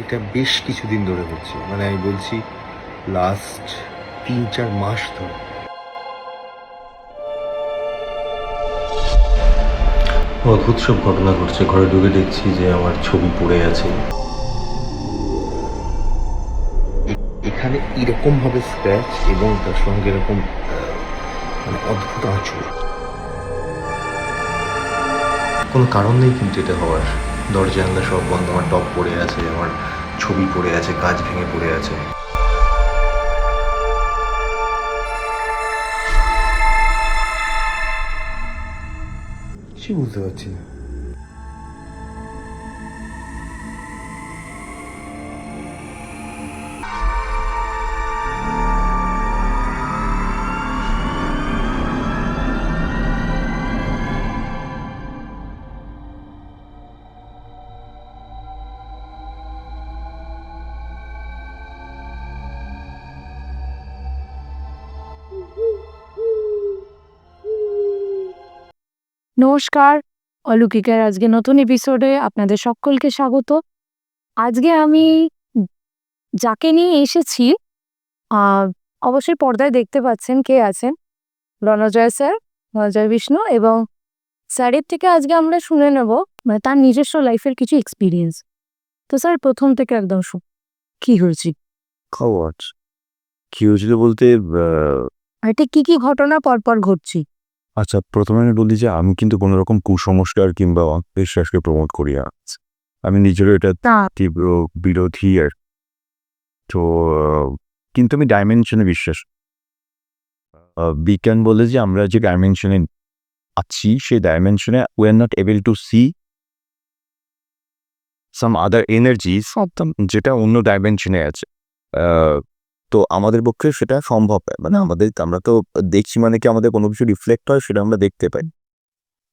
এটা বেশ কিছুদিন ধরে হচ্ছে। মানে আমি বলছি লাস্ট তিন চার মাস ধরে। অদ্ভুত সব ঘটনা ঘটছে। ঘরে ঢুকে দেখছি যে আমার ছবি পড়ে আছে। এখানে এরকম ভাবে স্ক্র্যাচ এবং তার সঙ্গে এরকম মানে অদ্ভুত আঁচড় কোনো কারণ নেই কিন্তু এটা হওয়ার। দরজা জানলা সব বন্ধ, আমার টপ পড়ে আছে, আমার ছবি পড়ে আছে, কাজ ভেঙে পড়ে আছে। কিছু বুঝতে পারছি না। নমস্কার অলৌকিকের আজকে নতুন এপিসোডে আপনাদের সকলকে স্বাগত। আজকে আমি যাকে নিয়ে এসেছি অবশ্যই পর্দায় দেখতে পাচ্ছেন কে আছেন? রণজয় স্যার রণজয় বিষ্ণু এবং স্যারের থেকে আজকে আমরা শুনে নেব মানে তার নিজস্ব লাইফের কিছু এক্সপিরিয়েন্স তো স্যার প্রথম থেকে একদম শু কি হয়েছে? খবর? কি হয়েছিল বলতে আর এটা কি কি ঘটনা পরপর ঘটছে? আচ্ছা প্রথমে আমি বলি যে আমি কিন্তু কোনো রকম কুসংস্কার কিংবা অন্ধবিশ্বাসকে প্রমোট করি না। আমি নিজেরও এটা তীব্র বিরোধী আর তো কিন্তু আমি ডাইমেনশনে বিশ্বাস বিজ্ঞান বলে যে আমরা যে ডাইমেনশনে আছি সেই ডাইমেনশনে we are not able to see some other energies যেটা অন্য ডাইমেনশনে আছে। তো আমাদের পক্ষে সেটা সম্ভব। মানে আমাদের আমরা তো দেখছি মানে কি আমাদের কোনো কিছু রিফ্লেক্ট হয় সেটা আমরা দেখতে পাই।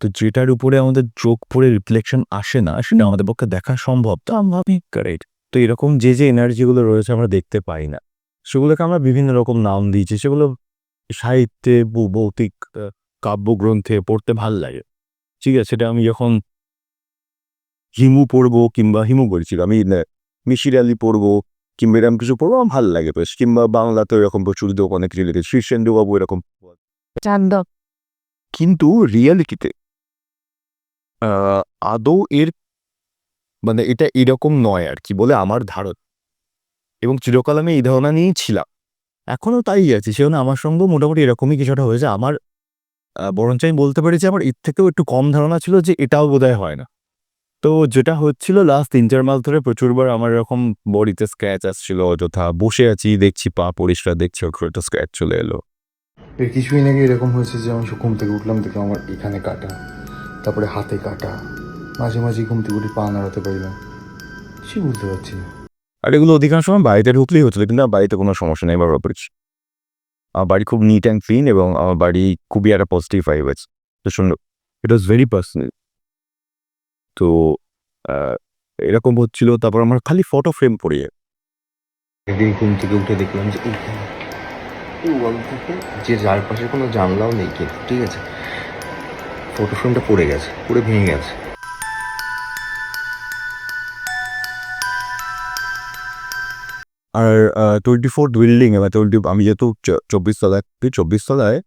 তো যেটার উপরে আমাদের চোখ পড়ে রিফ্লেকশন আসে না সেটা আমাদের পক্ষে দেখা সম্ভব তো আমি কারেক্ট তো এরকম যে যে এনার্জিগুলো রয়েছে আমরা দেখতে পাই না। সেগুলোকে আমরা বিভিন্ন রকম নাম দিয়েছি সেগুলো সাহিত্যে ভৌতিক কাব্যগ্রন্থে পড়তে ভালো লাগে। ঠিক আছে সেটা আমি যখন হিমু পড়ব কিংবা হিমু বলছিল আমি মিশির আলি পড়ব কিংবা এরকম কিছু পড়ব আমার ভালো লাগে বেশ। কিংবা বাংলাতে এরকম প্রচুর দেব অনেক রিলেটেড শীর্ষেন্দু বাবু এরকম। কিন্তু রিয়ালিটিতে আদৌ এর মানে এটা এরকম নয় আর কি বলে আমার ধারণা। এবং চিরকাল আমি এই ধারণা নিয়েই ছিলাম। এখনও তাই আছে সেজন্য আমার সঙ্গেও মোটামুটি এরকমই কিছুটা হয়েছে। আমার বরঞ্চ আমি বলতে পারি যে আমার এর থেকেও একটু কম ধারণা ছিল যে এটাও বোধহয় হয় না। তো যেটা হচ্ছিল লাস্ট তিন চার মাস ধরে প্রচুরবার আমার এরকম বডিতে স্ক্র্যাচ আসছিল অযথা বসে আছি দেখছি পা পরিষ্কার দেখছি একটা স্ক্র্যাচ চলে এলো। এর কিছুদিন আগে এরকম হয়েছে যে আমি ঘুম থেকে উঠলাম দেখে আমার এখানে কাটা তারপরে হাতে কাটা মাঝে মাঝে ঘুম থেকে উঠে পা নাড়াতে পারি না কিছু বুঝতে পারছি না। আর এগুলো অধিকাংশ সময় বাড়িতে ঢুকলেই হচ্ছিল কিন্তু আমার বাড়িতে কোনো সমস্যা নেই বা রপারিস আমার বাড়ি খুব নিট অ্যান্ড ক্লিন এবং আমার বাড়ি খুবই একটা পজিটিভ ভাইব আছে। তো সুন্দর ইট ওয়াজ ভেরি পার্সোনাল তো এরকম হচ্ছিল। তারপর আমার খালি ফটো ফ্রেম পড়িয়ে একদিন ঘুম থেকে উঠে দেখলাম যে এইখানে এই ওয়াল থেকে যে চারপাশে কোনো জানলাও নেই কিন্তু ঠিক আছে? ফটো ফ্রেমটা পড়ে গেছে পুরো ভেঙে গেছে। আর টোয়েন্টি ফোর্থ বিল্ডিং এবার টোয়েন্টি আমি যেহেতু চব্বিশ তলায় চব্বিশ তলায়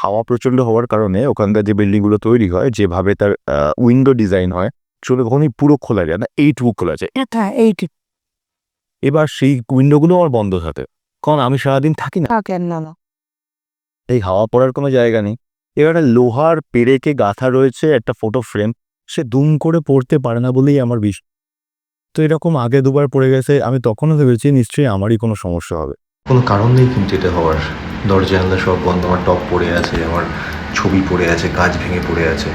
হাওয়া প্রচণ্ড হওয়ার কারণে ওখানকার যে বিল্ডিংগুলো তৈরি হয় যেভাবে তার উইন্ডো ডিজাইন হয় সেগুলো কখনই পুরো খোলা যায় না এইটুকু খোলা যায়। এটা এইটি এবার সেই উইন্ডোগুলো আমার বন্ধ থাকে। কারণ আমি সারাদিন থাকি না। থাকেন না না। এই হাওয়া পড়ার কোনো জায়গা নেই। এবার একটা লোহার পেরেকে গাঁথা রয়েছে একটা ফটো ফ্রেম সে দুম করে পড়তে পারে না বলেই আমার বিষ তো এরকম আগে দুবার পড়ে গেছে আমি তখনও ভেবেছি নিশ্চয়ই আমারই কোনো সমস্যা হবে। কোনো কারণ নেই কিন্তু এটা হওয়ার। দরজা জানলা সব বন্ধ আমার টপ পড়ে আছে আমার ছবি পড়ে আছে কাজ ভেঙে পড়ে আছে।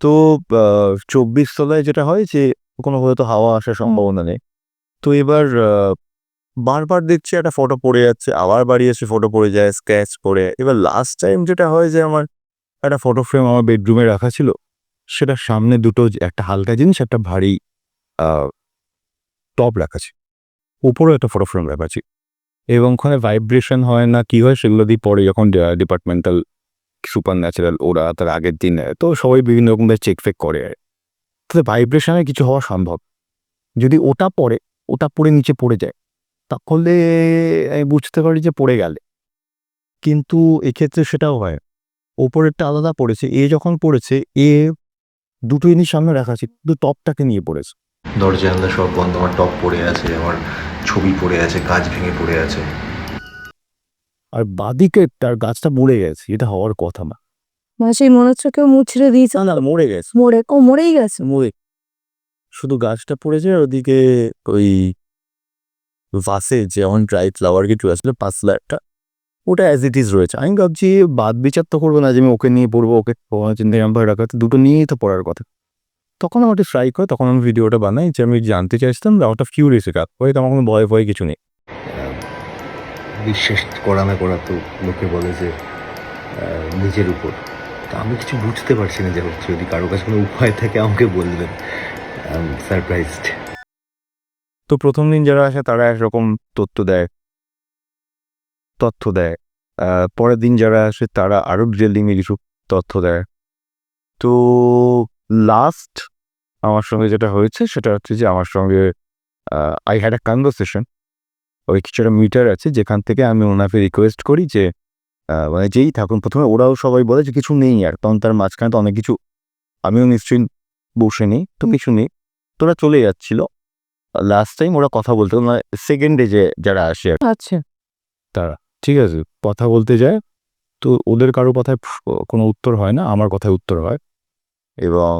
তো চব্বিশ তলায় যেটা হয় যে কোনো হয়তো হাওয়া আসার সম্ভাবনা নেই। তো এবার বারবার দেখছি একটা ফটো পড়ে যাচ্ছে আবার বাড়ি এসে ফটো পড়ে যায় স্ক্র্যাচ পড়ে এবার লাস্ট টাইম যেটা হয় যে আমার একটা ফটো ফ্রেম আমার বেডরুমে রাখা ছিল সেটা সামনে দুটো যে- একটা হালকা জিনিস একটা ভারী টপ রাখা ছিল। উপরেও একটা ফটো ফ্রেম রাখা ছিল। এবং ওখানে ভাইব্রেশন হয় না কি হয় সেগুলো দিয়ে পরে যখন ডিপার্টমেন্টাল সুপার ন্যাচারাল ওরা তার আগের দিন, তো সবাই বিভিন্ন রকম চেক ফেক করে তাহলে ভাইব্রেশনে কিছু হওয়া সম্ভব। যদি ওটা পড়ে ওটা পড়ে নিচে পড়ে যায়, তাহলে আমি বুঝতে পারি যে পড়ে গেলে। কিন্তু এক্ষেত্রে সেটাও হয়। ওপরেরটা আলাদা পড়েছে, এ যখন পড়েছে, এ দুটো জিনিস সামনে রাখা আছে, কিন্তু টপটাকে নিয়ে পড়েছে। দরজা জানলা সব বন্ধ, আমার টপ পড়ে আছে, আমার ছবি পড়ে আছে কাজ ভেঙে পড়ে আছে। আর বাদিকে তার গাছটা মরে গেছে এটা হওয়ার কথা না। মানে সেই মনে হচ্ছে কেউ মুছড়ে দিয়েছে। না মরে গেছে। মরে ও মরেই গেছে। মরে। শুধু গাছটা পড়েছে আর ওদিকে ওই ভাসে যেমন ড্রাই ফ্লাওয়ার কিছু আসলে পাতলা একটা ওটা অ্যাজ ইট ইজ রয়েছে। আমি ভাবছি বাদ বিচার তো করব না যে আমি ওকে নিয়ে পড়ব ওকে চিন্তা নাম্বার রাখা তো দুটো নিয়েই তো পড়ার কথা। তখন আমার স্ট্রাইক হয় তখন আমি ভিডিওটা বানাই যে আমি জানতে চাইছিলাম ওটা ফিউরিয়াসে কাজ করে। তো আমার কোনো ভয় ভয় কিছু নেই। বিশ্বাস করা না করা তো লোকে বলে যে নিজের উপর। তা আমি কিছু বুঝতে পারছি না যে হচ্ছে যদি কারও কাছে কোনো উপায় থাকে, আমাকে বলবেন। সারপ্রাইজড তো প্রথম দিন যারা আসে, তারা একরকম তথ্য দেয়। তথ্য দেয়। পরের দিন যারা আসে, তারা আরও ডিটেলিং কিছু তথ্য দেয়। তো লাস্ট আমার সঙ্গে যেটা হয়েছে, সেটা হচ্ছে যে, আমার সঙ্গে আই হ্যাড আ কনভারসেশন ওই কিছু একটা মিটার আছে যেখান থেকে আমি ওনাকে রিকোয়েস্ট করি যে মানে যেই থাকুন। প্রথমে ওরাও সবাই বলে যে কিছু নেই আর। তখন তার মাঝখানে তো অনেক কিছু আমিও নিশ্চয়ই বসে নেই তো কিছু নেই। তোরা চলে যাচ্ছিল। লাস্ট টাইম ওরা কথা বলতে মানে সেকেন্ডে যে যারা আসে আচ্ছা। তারা ঠিক আছে কথা বলতে যায়। তো ওদের কারও কথায় কোনো উত্তর হয় না আমার কথায় উত্তর হয়। এবং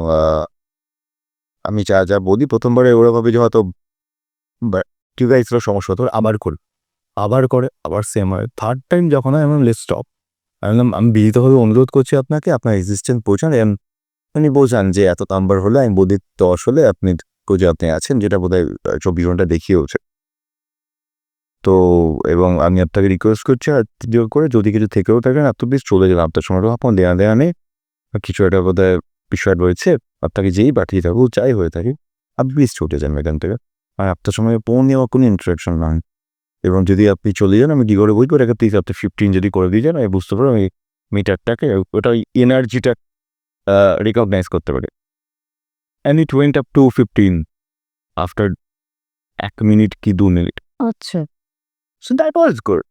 আমি যা যা বলি প্রথমবারে ওরা ভাবে যে হয়তো ডিভাইসের সমস্যা হতো, আবার করে আবার করে, আবার সেম হয়। থার্ড টাইম যখন হয়, আমি লেট স্টপ আমি বললাম, আমি বিহিতভাবে অনুরোধ করছি আপনাকে, আপনার এক্সিস্টেন্স পৌঁছান এবং উনি বোঝান যে এত নাম্বার হলে, আমি বলি দশ হলে আপনি যে আপনি আছেন, যেটা বোধ হয় চব্বিশ ঘণ্টা দেখিয়েওছে। তো, এবং আমি আপনাকে রিকোয়েস্ট করছি, আর ভিডিও করে যদি কিছু থেকেও থাকেন, আপনি প্লিজ চলে যান, আপনার সময় আপনার দেয়া দেয়া নেই। কিছু একটা বোধহয় বিষয় রয়েছে, আপনাকে যেই পাঠিয়ে থাকুক, যাই হয়ে থাকে আপনি প্লিজ ছুটে যান এখান থেকে। আর আপনার সময় ফোন নেওয়া কোনো ইন্টারাকশন নয় এবং যদি আপনি চলে যান আমি কি করে বুঝব এটাকে প্লিজ আপনি ফিফটিন যদি করে দিয়ে যান আমি বুঝতে পারব আমি মিটারটাকে ওটা ওই এনার্জিটা রিকগনাইজ করতে পারি। And it went up to fifteen after এক মিনিট কি দু মিনিট আচ্ছা। সো দ্যাট ওয়াজ গুড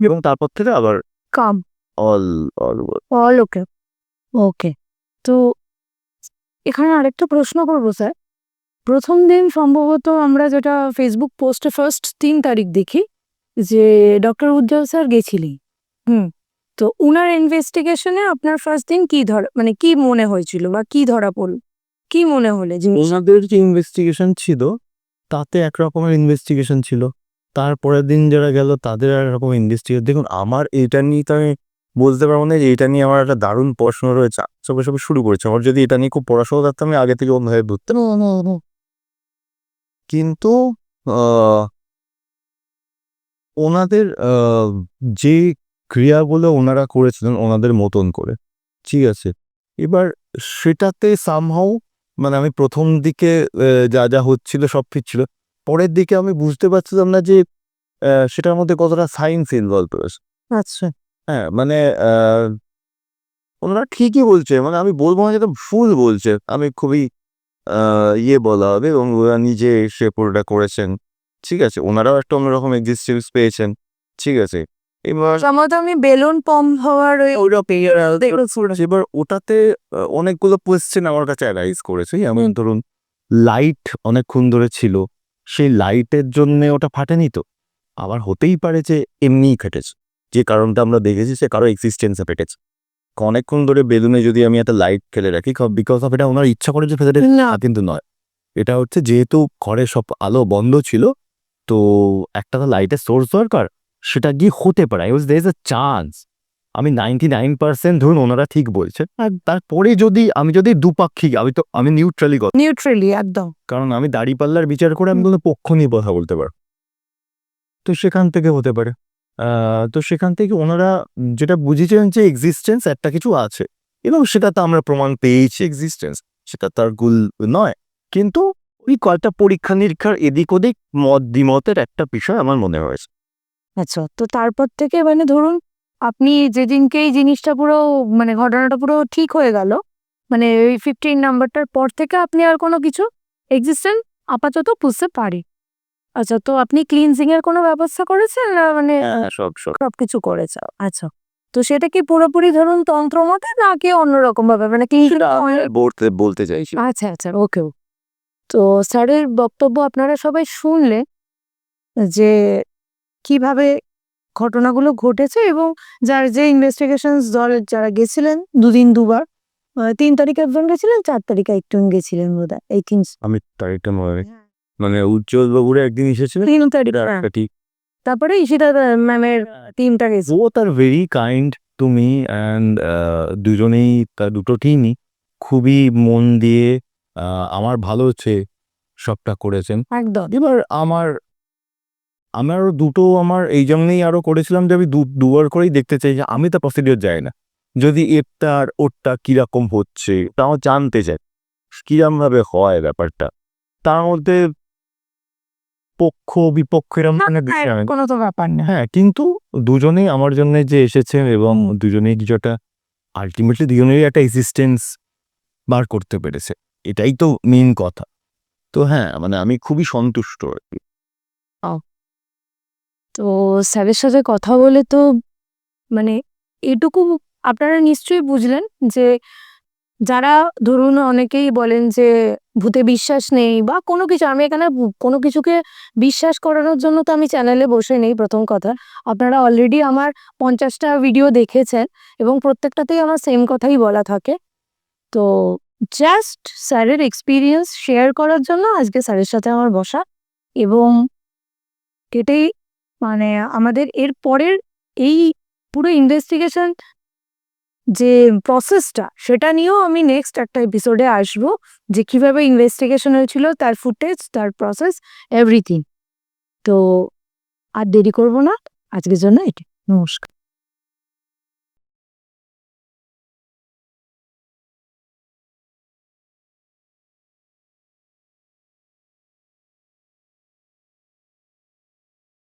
এবং তারপর থেকে আবার come all all all okay okay তো এখানে আরেকটা প্রশ্ন করব স্যার প্রথম দিন সম্ভবত আমরা যেটা ফেসবুক পোস্টে ফার্স্ট তিন তারিখ দেখি যে ডক্টর উজ্জ্বল স্যার গেছিলেন। হুম তো উনার ইনভেস্টিগেশনে আপনার ফার্স্ট দিন কি ধর মানে কি মনে হয়েছিল বা কি ধরা পড়ল? কি মনে হলে যে ওনাদের যে ইনভেস্টিগেশন ছিল তাতে এক রকমের ইনভেস্টিগেশন ছিল। তারপরের দিন যারা গেল তাদের আর রকম ইনভেস্টিগেশন দেখুন আমার এটা নিয়ে তো আমি বলতে পারব না যে এটা নিয়ে আমার একটা দারুণ পড়াশোনা রয়েছে। সবে সবে শুরু করেছে। আমার যদি এটা নিয়ে খুব পড়াশোনা থাকতো আমি আগে থেকে অন্যভাবে বুঝতে কিন্তু ওনাদের যে ক্রিয়াগুলো ওনারা করেছিলেন ওনাদের মতন করে ঠিক আছে? এবার সেটাতে সামহাও মানে আমি প্রথম দিকে যা যা হচ্ছিল সব ফিরছিল। পরের দিকে আমি বুঝতে পারছিলাম না যে আহ, সেটার মধ্যে কতটা সায়েন্স ইনভলভ রয়েছে। আচ্ছা। হ্যাঁ মানে আহ, ওনারা ঠিকই বলছে মানে আমি বলব না যেটা ভুল বলছে আমি খুবই ইয়ে বলা হবে এবং ওরা নিজে এসে পুরোটা করেছেন। ঠিক আছে? ওনারাও একটা অন্যরকম এক্সিস্টেন্স পেয়েছেন। ঠিক আছে? এবার সম্ভবত আমি বেলুন পাম্প হওয়ার ওই এবার ওটাতে অনেকগুলো কোয়েশ্চেন আমার কাছে অ্যারাইজ করেছে। যেমন ধরুন লাইট অনেকক্ষণ ধরে ছিল সেই লাইটের জন্য ওটা ফাটেনি তো? আবার হতেই পারে যে এমনিই ফেটেছে। যে কারণটা আমরা দেখেছি সে কারও এক্সিস্টেন্সে ফেটেছে। অনেকক্ষণ ধরে বেলুনে যদি আমি একটা লাইট ফেলে রাখি বিকজ অফ এটা ওনার ইচ্ছা করে যে ফেলে না। কিন্তু নয়। এটা হচ্ছে যেহেতু ঘরে সব আলো বন্ধ ছিল তো একটা তো লাইটের সোর্স দরকার সেটা গিয়ে হতে পারে। I was there is a chance আমি নাইনটি নাইন পার্সেন্ট ধরুন ওনারা ঠিক বলছে। আর তারপরে যদি আমি যদি দুপাক্ষিক আমি তো আমি নিউট্রালি কথা নিউট্রালি একদম। কারণ আমি দাড়িপাল্লার বিচার করে আমি কোনো পক্ষ নিয়ে কথা বলতে পারব তো সেখান থেকে হতে পারে। তো সেখান থেকে ওনারা যেটা বুঝেছেন যে এক্সিস্টেন্স একটা কিছু আছে। এবং সেটা তো আমরা প্রমাণ পেয়েছি এক্সিস্টেন্স সেটা তার গুল নয়। কিন্তু ওই কয়েকটা পরীক্ষা নিরীক্ষার এদিক ওদিক মত দ্বিমতের একটা বিষয় আমার মনে হয়েছে। আচ্ছা তো তারপর থেকে মানে ধরুন, আপনি যেদিনকে এই জিনিসটা পুরো মানে ঘটনাটা পুরো ঠিক হয়ে গেল মানে ওই ফিফটিন নাম্বারটার পর থেকে আপনি আর কোনো কিছু এক্সিস্টেন্স আপাতত বুঝতে পারি আচ্ছা তো আপনি ক্লিনজিং এর কোনো ব্যবস্থা করেছেন? না মানে হ্যাঁ সব সব। কিছু করেছে আচ্ছা তো সেটা কি পুরোপুরি ধরুন তন্ত্র মতে নাকি অন্যরকম ভাবে মানে কি বলতে বলতে চাইছি। আচ্ছা আচ্ছা ওকে তো স্যারের বক্তব্য আপনারা সবাই শুনলে যে কীভাবে ঘটনাগুলো ঘটেছে এবং যার যে ইনভেস্টিগেশন দল যারা গেছিলেন দুদিন দুবার তিন তারিখে একজন গেছিলেন চার তারিখে একজন গেছিলেন বোধ হয় এই তিন আমি তারিখটা মনে নেই। মানে উজ্জ্বল বাবুরা একদিন এটা হ্যাঁ। ঠিক। তারপরে ঈশিতা ম্যামের টিমটা গেছে। Both are very kind to me and দুজনেই তার দুটো টিমই খুবই মন দিয়ে আমার ভালো হচ্ছে সবটা করেছেন। একদম। এবার আমার আমার দুটো আমার এই জন্যই আরও করেছিলাম যে আমি দুবার করেই দেখতে চাই যে আমি তো প্রসিডিওর যাই না। যদি এরটা আর ওরটা কীরকম হচ্ছে তাও জানতে চাই। কিরম ভাবে হয় ব্যাপারটা? তার মধ্যে পক্ষ বিপক্ষ এরম মানে বিষয়। হয়। কোনো তো ব্যাপার না হ্যাঁ কিন্তু দুজনেই আমার জন্য যে এসেছেন এবং দুজনেই কিছু একটা আলটিমেটলি দুজনেরই একটা এক্সিস্টেন্স বার করতে পেরেছে। এটাই তো মেন কথা। তো হ্যাঁ মানে আমি খুবই সন্তুষ্ট আর কি। তো স্যারের সাথে কথা বলে তো মানে এটুকু আপনারা নিশ্চয়ই বুঝলেন যে যারা ধরুন অনেকেই বলেন যে ভূতে বিশ্বাস নেই বা কোনো কিছু, আমি এখানে কোনো কিছুকে বিশ্বাস করানোর জন্য তো আমি চ্যানেলে বসে নেই প্রথম কথা। আপনারা অলরেডি আমার পঞ্চাশটা ভিডিও দেখেছেন এবং প্রত্যেকটাতেই আমার সেম কথাই বলা থাকে। তো জাস্ট স্যারের এক্সপিরিয়েন্স শেয়ার করার জন্য আজকে স্যারের সাথে আমার বসা এবং এটাই মানে আমাদের এর পরের এই পুরো ইনভেস্টিগেশন যে প্রসেসটা সেটা নিয়েও আমি নেক্সট একটা এপিসোডে আসব, যে কীভাবে ইনভেস্টিগেশন হয়েছিল, তার ফুটেজ তার প্রসেস এভরিথিং তো আর দেরি করব না। আজকের জন্য এটি নমস্কার।